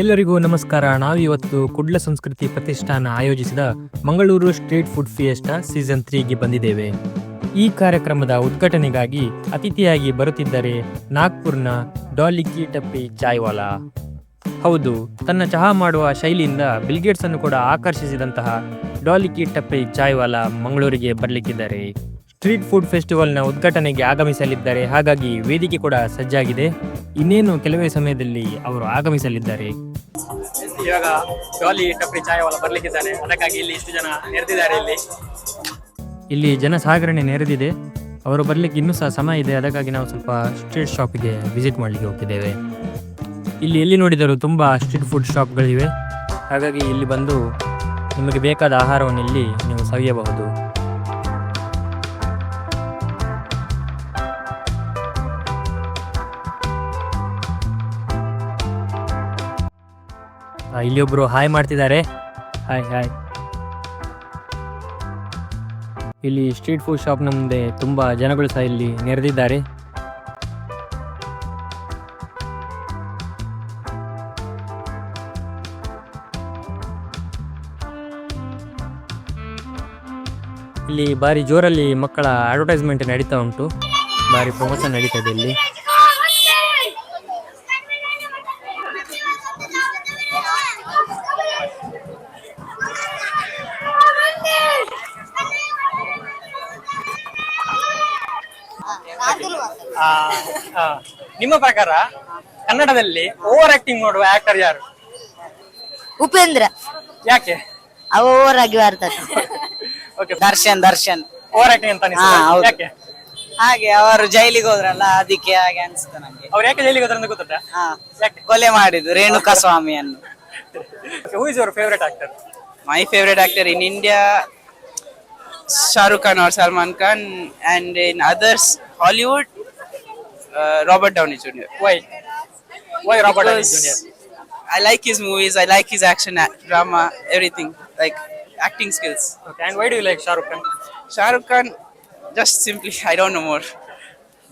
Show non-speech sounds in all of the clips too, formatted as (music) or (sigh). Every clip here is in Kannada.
ಎಲ್ಲರಿಗೂ ನಮಸ್ಕಾರ. ನಾವಿವತ್ತು ಕುಡ್ಲ ಸಂಸ್ಕೃತಿ ಪ್ರತಿಷ್ಠಾನ ಆಯೋಜಿಸಿದ Mangaluru street food fiesta season ತ್ರೀಗೆ ಬಂದಿದ್ದೇವೆ. ಈ ಕಾರ್ಯಕ್ರಮದ ಉದ್ಘಾಟನೆಗಾಗಿ ಅತಿಥಿಯಾಗಿ ಬರುತ್ತಿದ್ದರೆ ನಾಗ್ಪುರ್ನ ಡಾಲಿಕಿ ಟಪ್ಪಿ ಚಾಯ್ವಾಲಾ. ಹೌದು, ತನ್ನ ಚಹಾ ಮಾಡುವ ಶೈಲಿಯಿಂದ ಬಿಲ್ಗೇಟ್ಸ್ ಅನ್ನು ಕೂಡ ಆಕರ್ಷಿಸಿದಂತಹ ಡಾಲಿಕಿ ಟಪ್ಪಿ ಚಾಯ್ವಾಲಾ ಮಂಗಳೂರಿಗೆ ಬರಲಿಕ್ಕಿದ್ದಾರೆ. ಸ್ಟ್ರೀಟ್ ಫುಡ್ ಫೆಸ್ಟಿವಲ್ನ ಉದ್ಘಾಟನೆಗೆ ಆಗಮಿಸಲಿದ್ದಾರೆ. ಹಾಗಾಗಿ ವೇದಿಕೆ ಕೂಡ ಸಜ್ಜಾಗಿದೆ. ಇನ್ನೇನು ಕೆಲವೇ ಸಮಯದಲ್ಲಿ ಅವರು ಆಗಮಿಸಲಿದ್ದಾರೆ. ಇವಾಗ ಡಾಲಿ ಟಪ್ಪಿ ಚಾಯವಾಲ ಬರ್ಲಿಕ್ಕಿದ್ದಾನೆ. ಅದಕ್ಕಾಗಿ ಇಲ್ಲಿ ಇಷ್ಟು ಜನ ನೆರೆದಿದ್ದಾರೆ ಇಲ್ಲಿ. ಇಲ್ಲಿ ಜನಸಾಗರಣೆ ನೆರೆದಿದೆ. ಅವರು ಬರ್ಲಿಕ್ಕೆ ಇನ್ನೂ ಸಹ ಸಮಯ ಇದೆ. ಅದಕ್ಕಾಗಿ ನಾವು ಸ್ವಲ್ಪ ಸ್ಟ್ರೀಟ್ ಶಾಪಿಗೆ ವಿಸಿಟ್ ಮಾಡಲಿಕ್ಕೆ ಹೋಗ್ತಿದ್ದೇವೆ. ಇಲ್ಲಿ ಎಲ್ಲಿ ನೋಡಿದರೂ ತುಂಬ ಸ್ಟ್ರೀಟ್ ಫುಡ್ ಶಾಪ್ಗಳಿವೆ. ಹಾಗಾಗಿ ಇಲ್ಲಿ ಬಂದು ನಿಮಗೆ ಬೇಕಾದ ಆಹಾರವನ್ನು ಇಲ್ಲಿ ನೀವು ಸವಿಯಬಹುದು. ಇಲ್ಲಿ ಒಬ್ರು ಹಾಯ್ ಮಾಡ್ತಿದ್ದಾರೆ. Hi hi. ಇಲ್ಲಿ ಸ್ಟ್ರೀಟ್ ಫುಡ್ ಶಾಪ್ನ ಮುಂದೆ ತುಂಬಾ ಜನಗಳು ಸಹ ಇಲ್ಲಿ ನೆರೆದಿದ್ದಾರೆ. ಇಲ್ಲಿ ಬಾರಿ ಜೋರಲ್ಲಿ ಮಕ್ಕಳ ಅಡ್ವರ್ಟೈಸ್ಮೆಂಟ್ ನಡೀತಾ ಉಂಟು. ಬಾರಿ ಪ್ರಮೋಷನ್ ನಡೀತದೆ ಇಲ್ಲಿ ಆ, ಆ, ನಿಮ್ಮ ಪ್ರಕಾರ ಕನ್ನಡದಲ್ಲಿ ಓವರ್ ಆಕ್ಟಿಂಗ್ ಮಾಡುವ ಆಕ್ಟರ್ ಯಾರು? ಉಪೇಂದ್ರ. ಯಾಕೆ? ಓವರ್ ಆಗಿ ಬರ್ತದೆ okay (laughs) Darshan Darshan. Over acting ಅಂತ ಹಾ, ಹೌದು. ಯಾಕೆ? ಹಾಗೆ ಅವರು ಜೈಲಿಗೆ ಹೋದ್ರಲ್ಲ ಅದಕ್ಕೆ ಹಾಗೆ ಅನ್ಸುತ್ತೆ ನಂಗೆ ಅವ್ರು ಯಾಕೆ ಜೈಲಿಗೆ ಹೋದ್ರೆ ಅಂತ ಗೊತ್ತುಂಟಾ? ಹಾ ಯಾಕೆ? ಕೊಲೆ ಮಾಡಿದ್ದು ರೇಣುಕಾ ಸ್ವಾಮಿಯನ್ನು who is your favourite actor my favourite actor in India Shah Rukh Khan ಅವ್ರ Salman Khan and in others Hollywood Robert Downey Junior why why Robert Junior I like his movies. I like his action, a- drama, everything. Like acting skills. Okay and why do you like Shah Rukh Khan Shah Rukh Khan, just simply, (laughs) I don't know more.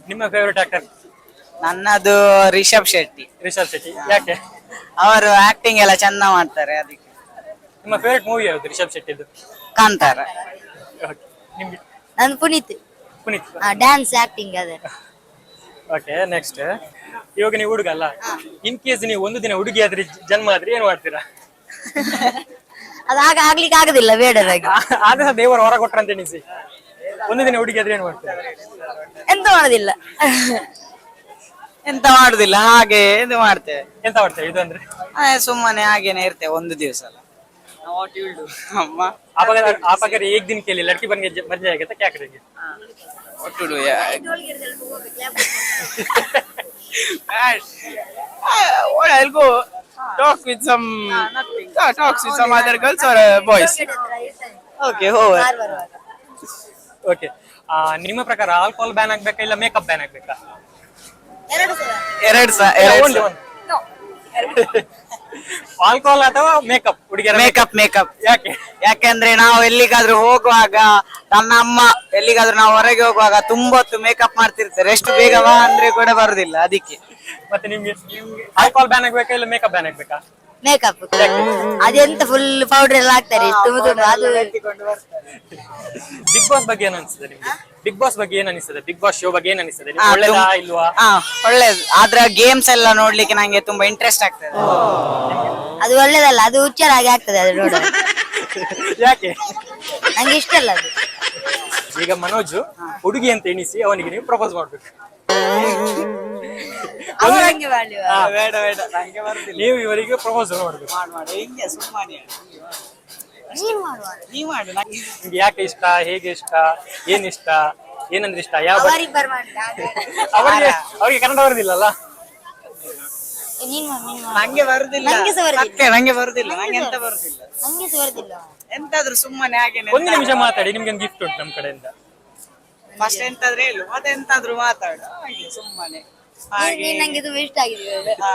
ನಿಮ್ಮ ಫೇವರೇಟ್ ಆಕ್ಟರ್ ನನ್ನದು ರಿಷಬ್ ಶೆಟ್ಟಿ. ರಿಷಬ್ ಶೆಟ್ಟಿ. ಯಾಕೆ? ಅವರು ಆಕ್ಟಿಂಗ್ ಎಲ್ಲ ಚಂದ ಮಾಡ್ತಾರೆ ಅದಕ್ಕೆ. ನಿಮ್ಮ ಫೇವರೇಟ್ ಮೂವಿ ಯಾವುದು ರಿಷಬ್ ಶೆಟ್ಟಿದು ಕಾಂತಾರ. Okay. ನಿಮ್ಗೆ? ನನ್ ಪುನೀತ್. ಪುನೀತ್. ಡ್ಯಾನ್ಸ್ ಆಕ್ಟಿಂಗ್ ಅದೇ. (laughs) ಓಕೆ ನೆಕ್ಸ್ಟ್ ಇವಾಗ ನೀವು ಹುಡುಗಲ್ಲ ಇನ್ ಕೇಸ್ ನೀವು ಒಂದು ದಿನ ಹುಡುಗಿ ಆದ್ರೆ ಜನ್ಮ ಆದ್ರೆ ಏನ್ ಮಾಡ್ತೀರಾ? (laughs) ಅದಾಗ ಆಗ್ಲಿಕ್ಕೆ ಆಗುದಿಲ್ಲ ಬೇಡದಾಗಿ. ಆದ್ರೆ ದೇವರು ಹೊರ ಕೊಟ್ರಂತ ಎಣಿಸಿ. ಒಂದು ದಿನ ಹುಡುಗಿ ಆದ್ರೆ ಏನ್ ಮಾಡ್ತೀರಾ? ಎಂತ ಮಾಡುದಿಲ್ಲ. ಎಂತ ಮಾಡುದಿಲ್ಲ ಹಾಗೆ ಇದು ಮಾಡ್ತೇವೆ. ಎಂತ ಮಾಡ್ತೇವೆ ಇದು ಅಂದ್ರೆ? ಆ, ಸುಮ್ಮನೆ ಹಾಗೇನೆ ಇರ್ತೇವೆ ಒಂದು ದಿವಸ ಅಲ್ಲ. ಅಮ್ಮ. ಆಪಗ ಆಪಗ ಏಕ್ ದಿನ ಕೇಳಿ ಲಡ್ಕಿ ಬಂದ್ಗೆ ಮರ್ಜಿ ಆಗತ್ತೆ ಕ್ಯಾಕ್ರಿಗೆ? What to do, yeah. Man, (laughs) ah, uh, what I'll some talk with some. Uh, ah, talks with some other girls okay uh, uh, ನಿಮ್ಮ ಪ್ರಕಾರ ಆಲ್ಕೋಹಾಲ್ ಬ್ಯಾನ್ ಆಗ್ಬೇಕಾ ಇಲ್ಲ ಮೇಕಪ್ ಬ್ಯಾನ್ ಆಗ್ಬೇಕಾ? ಎರಡು ಸಹ ಎರಡು ಆಲ್ಕೋಹಾಲ್ (laughs) ಅಥವಾ ಮೇಕಪ್ ಹುಡುಗಿಯರ ಮೇಕಪ್ ಮೇಕಪ್ ಯಾಕೆ? ಯಾಕೆಂದ್ರೆ ನಾವು ಎಲ್ಲಿಗಾದ್ರೂ ಹೋಗುವಾಗ ನನ್ನ ಅಮ್ಮ ಎಲ್ಲಿಗಾದ್ರೂ ನಾವು ಹೊರಗೆ ಹೋಗುವಾಗ ತುಂಬಾ ಹೊತ್ತು ಮೇಕಪ್ ಮಾಡ್ತಿರ್ತಾರೆ. ಎಷ್ಟು ಬೇಗ ಬಾ ಅಂದ್ರೆ ಕೂಡ ಬರುದಿಲ್ಲ ಅದಕ್ಕೆ. ಮತ್ತೆ ನಿಮ್ಗೆ ಆಲ್ಕೋಹಾಲ್ ಬ್ಯಾನ್ ಆಗ್ಬೇಕಾ ಇಲ್ಲ ಮೇಕಪ್ ಬ್ಯಾನ್ ಆಗ್ಬೇಕಾ? ಮೇಕಪ್ ಅದೆಂತ ಫುಲ್ ಪೌಡರ್ ಎಲ್ಲ ಹಾಕ್ತಾರೆ ತುಂಬ ತುಂಬ ಅದು ಬಿಗ್ ಬಾಸ್ ಬಗ್ಗೆ ಏನ್ ಅನಿಸ್ತದೆ ನಿಮ್ಗೆ? ಬಿಗ್ ಬಾಸ್ ಬಗ್ಗೆ ಏನ್ ಅನಿಸ್ತದೆ ಬಿಗ್ ಬಾಸ್ ಶೋ ಬಗ್ಗೆ ಏನ್ ಅನಿಸ್ತದೆ ನಿಮ್ಗೆ ಒಳ್ಳೇದಾ ಇಲ್ವಾ? ಹಾ ಒಳ್ಳೇದು. ಆದ್ರ ಗೇಮ್ಸ್ ಎಲ್ಲ ನೋಡ್ಲಿಕ್ಕೆ ನಂಗೆ ತುಂಬಾ ಇಂಟ್ರೆಸ್ಟ್ ಆಗ್ತದೆ. ಅದು ಒಳ್ಳೇದಲ್ಲ ಅದು ಹುಚ್ಚರಾಗಿ ಆಗ್ತದೆ ಅದು ನೋಡೋದು (laughs) ಯಾಕೆ? ನಂಗೆ ಇಷ್ಟ ಅಲ್ಲ ಅದು. ಈಗ ಮನೋಜ್ ಹುಡುಗಿ ಅಂತ ಎಣಿಸಿ ಅವನಿಗೆ ನೀವು ಪ್ರಪೋಸ್ ಮಾಡ್ಬೇಕು. ಅವ್ರು ಹಂಗೆ ಮಾಡ್ಲಿ ಹಾ, ಬೇಡ ಬೇಡ. ನಂಗೆ ಬರುದಿಲ್ಲ. ನೀವು ಇವರಿಗೆ ಪ್ರಪೋಸ್ ಮಾಡ್ಬೇಕು. ಮಾಡು ಮಾಡು. ಹಿಂಗೆ ಸುಮ್ಮನೆ ನೀನ್ ಮಾಡುವ ನೀ ಮಾಡು. ನಂಗೆ ನಿಮ್ಗೆ ಯಾಕೆ ಇಷ್ಟ? ಹೇಗೆ ಇಷ್ಟ? ಏನ್ ಇಷ್ಟ? ಏನಂದ್ರೆ ಇಷ್ಟ? ಯಾವ ಬಗೆ- ಅವರಿಗೆ ಅವರಿಗೆ ಅವರಿಗೆ ಕನ್ನಡ ಬರುದಿಲ್ಲಲ್ಲ? ನೀನ್ ಮಾಡು ನೀನ್ ಮಾಡು. ನಂಗೆ ಬರುದಿಲ್ಲ. ನಂಗೆ ಬರುದಿಲ್ಲ. ಸತ್ಯ, ನಂಗೆ ಬರುದಿಲ್ಲ. ನಂಗೆ ಎಂತ ಬರುದಿಲ್ಲ. ನಂಗೆ ಬರುದಿಲ್ಲ. ಎಂತಾದ್ರೂ ಸುಮ್ಮನೆ ಹಾಗೆ ಒಂದು ನಿಮಿಷ ಮಾತಾಡಿ ನಿಮ್ಗೆ ಒಂದು ಗಿಫ್ಟ್ ಉಂಟು ನಮ್ಮ ಕಡೆಯಿಂದ. ಫಸ್ಟ್ ಎಂತಾದ್ರೂ ಹೇಳು ಮತ್ತೆ ಎಂತಾದ್ರೂ ಮಾತಾಡು ಹಾಗೆ ಸುಮ್ಮನೆ. ನೀನ್- ಹಾಗೆ. ನಂಗೆ ಇದು ಇಷ್ಟ ಆಗಿದೆ ಹಾ.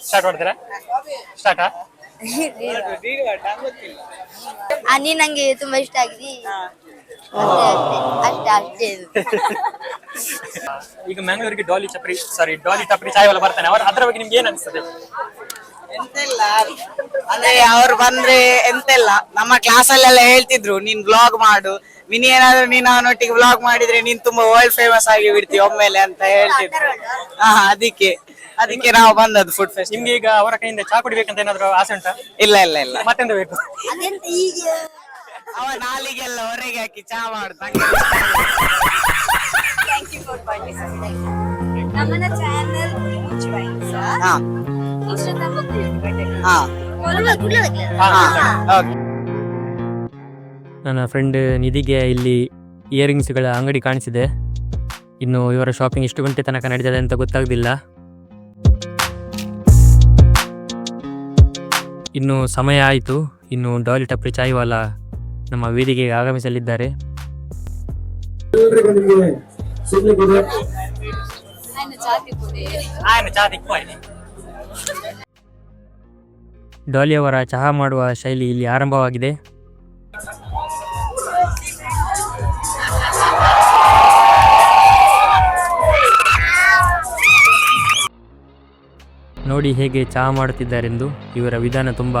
ಸ್ಟಾರ್ಟ್ ಮಾಡ್ತೀರಾ? ಸ್ಟಾರ್ಟಾ ಗೊತ್ತಿಲ್ಲ. ಆ ನೀನ್ ನಂಗೆ ತುಂಬಾ ಇಷ್ಟ ಆಗಿದೆ? ಹಾ. ಅಷ್ಟೇ ಅಷ್ಟೇ ಅಷ್ಟೇ ಇದು. ಈಗ ಮ್ಯಾಂಗ್ಳೂರಿಗೆ ಡಾಲಿ ಚಪ್ರಿ ಸಾರಿ ಡಾಲಿ ಟಪ್ರಿ ಚಾಯ್ ಎಲ್ಲ ಬರ್ತಾನೆ ಅವ್ರ ಅದ್ರ ಬಗ್ಗೆ ನಿಮ್ಗೆ ಏನ್ ಅನಿಸ್ತದೆ? ಎಂತೆಲ್ಲ? ಅಂದ್ರೆ ಅವ್ರು ಬಂದ್ರೆ ಎಂತೆಲ್ಲ? ನಮ್ಮ ಕ್ಲಾಸ್ ಅಲ್ಲೆಲ್ಲ ಹೇಳ್ತಿದ್ರು ನೀನ್ ಬ್ಲಾಗ್ ಮಾಡು. ಮಿನಿ ಏನಾದ್ರು ನೀನ್ ಅವನೊಟ್ಟಿಗೆ ಬ್ಲಾಗ್ ಮಾಡಿದ್ರೆ ನೀನ್ ತುಂಬಾ ವರ್ಲ್ಡ್ ಫೇಮಸ್ ಆಗಿ ಬಿಡ್ತೀವಿ ಒಮ್ಮೆಲೆ ಅಂತ ಹೇಳ್ತಿದ್ರು. ಹಾ ಅದಕ್ಕೆ. ಅದಕ್ಕೆ ನಾವು ಬಂದದ್ದು ಫುಡ್ ಫೆಸ್ಟ್ ನಿಮ್ಗೆ ಈಗ ಅವರ ಕೈಯಿಂದ ಚಾ ಕುಡಿಬೇಕಂತ ಏನಾದ್ರು ಆಸೆ ಉಂಟಾ? ಇಲ್ಲ ಇಲ್ಲ ಇಲ್ಲ. ಮತ್ತೆಂತ ಬೇಕು? ಅದೆಂತ ಈಗ? ಅವ ನಾಲಿಗೆಲ್ಲ ಹೊರಗೆ ಹಾಕಿ ಚಾ ಮಾಡು ಥ್ಯಾಂಕ್ ಯು ಫಾರ್ ಪಾರ್ಟಿಸಿಪೇಟಿಂಗ್ ನಮ್ಮನ್ನ ಚಾನೆಲ್ ಹಾ. ಇನ್ಸ್ಟಾಗ್ರಾಮ್ ಹಾ. ಹಾ. ನನ್ನ ಫ್ರೆಂಡ್ ನಿಧಿಗೆ ಇಲ್ಲಿ ಇಯರಿಂಗ್ಸ್ಗಳ ಅಂಗಡಿ ಕಾಣಿಸಿದೆ. ಇನ್ನು ಇವರ ಶಾಪಿಂಗ್ ಎಷ್ಟು ಗಂಟೆ ತನಕ ನಡೆದಿದೆ ಅಂತ ಗೊತ್ತಾಗ್ದಿಲ್ಲ. ಇನ್ನು ಸಮಯ ಆಯಿತು. ಇನ್ನು ಡಾಲಿ ಟಪ್ರಿ ಚಾಯ್ವಾಲ ನಮ್ಮ ವೇದಿಕೆಗೆ ಆಗಮಿಸಲಿದ್ದಾರೆ. ಎಲ್ರಿಗೂ ನಿಮಗೆ ಸಿಗ್ಲಿಕ್ಕಿದೆ ಡಾಲಿ ಅವರ ಚಹಾ ಮಾಡುವ ಶೈಲಿ ಇಲ್ಲಿ ಆರಂಭವಾಗಿದೆ. ನೋಡಿ ಹೇಗೆ ಚಹಾ ಮಾಡುತ್ತಿದ್ದಾರೆಂದು ಇವರ ವಿಧಾನ ತುಂಬ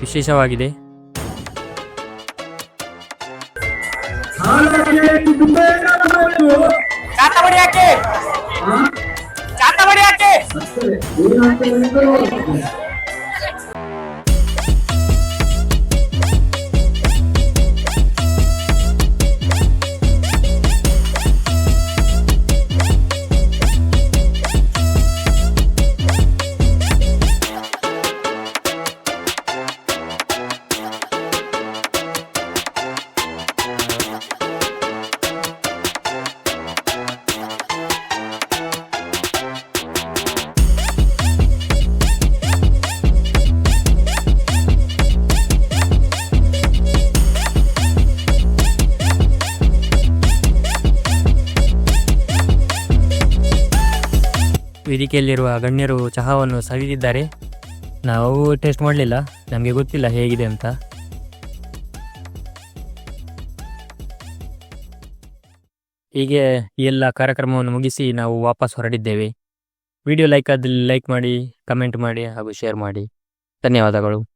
ವಿಶೇಷವಾಗಿದೆ. ವೇದಿಕೆಯಲ್ಲಿರುವ ಗಣ್ಯರು ಚಹಾವನ್ನು ಸವಿದಿದ್ದಾರೆ. ನಾವು ಟೇಸ್ಟ್ ಮಾಡಲಿಲ್ಲ. ನಮಗೆ ಗೊತ್ತಿಲ್ಲ ಹೇಗಿದೆ ಅಂತ. ಹೀಗೆ ಎಲ್ಲ ಕಾರ್ಯಕ್ರಮವನ್ನು ಮುಗಿಸಿ ನಾವು ವಾಪಸ್ ಹೊರಡಿದ್ದೇವೆ. ವಿಡಿಯೋ ಲೈಕ್ ಆದಲ್ಲಿ ಲೈಕ್ ಮಾಡಿ, ಕಮೆಂಟ್ ಮಾಡಿ ಹಾಗೂ ಶೇರ್ ಮಾಡಿ. ಧನ್ಯವಾದಗಳು.